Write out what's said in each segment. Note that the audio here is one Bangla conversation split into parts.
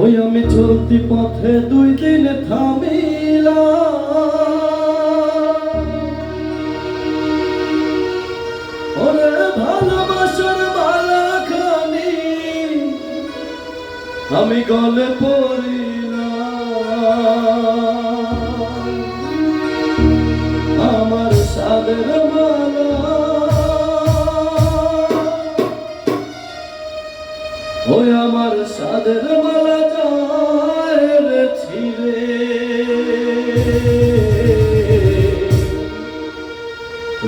ওই আমি চলতি পথে দুই দিন থামিলাম। ওরে ভালোবাসার মালাখানি আমি গলে পড়িলাম। আমার সাদের মা ওই আমার সাদের মালা ছিড়ে।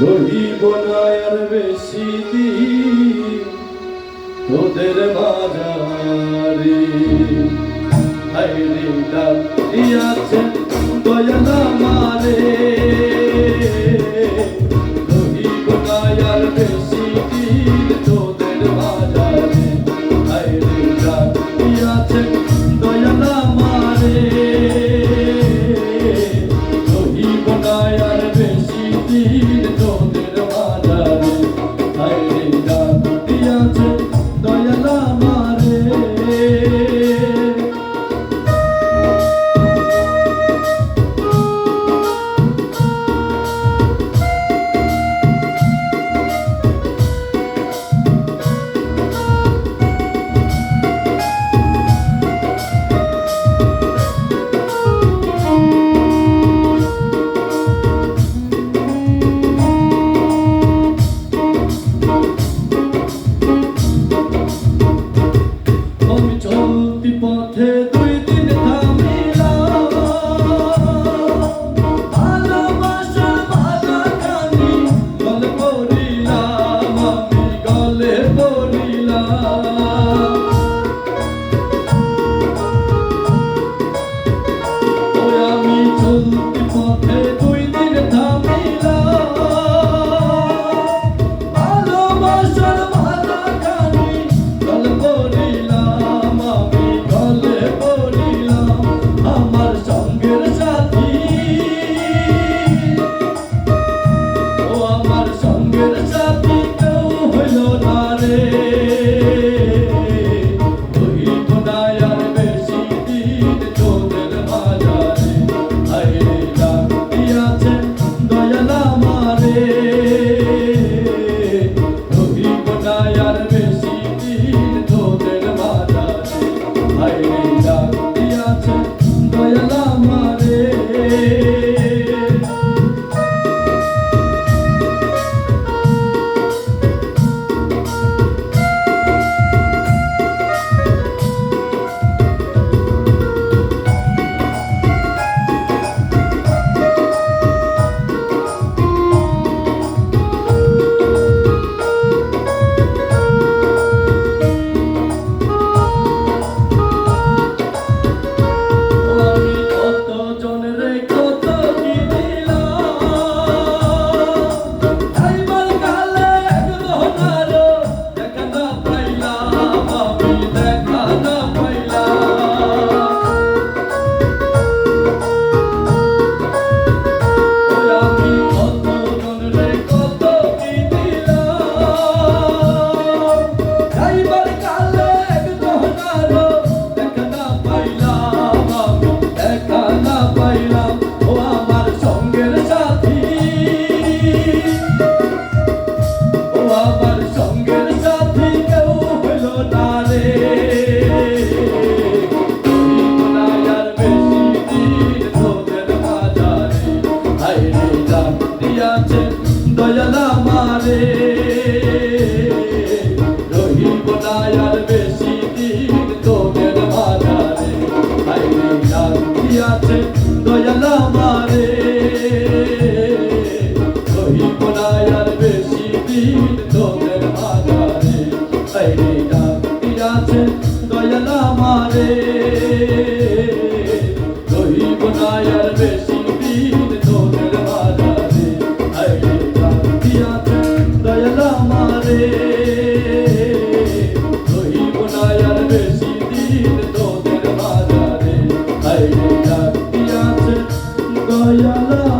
রহিব না আর বেশি দিন তোদের বাজারে। হাইরে ডাক দিয়াছে দয়াল মারে। রহিব না আর বেশি দিন Başlarım তোমারে রহিব না আর বেশি দিন তোদের বাজারে আইলে দিয়া দয়াল আমারে রহিব না আর বেশি দিন তোদের বাজারে আইলে দিয়া দয়াল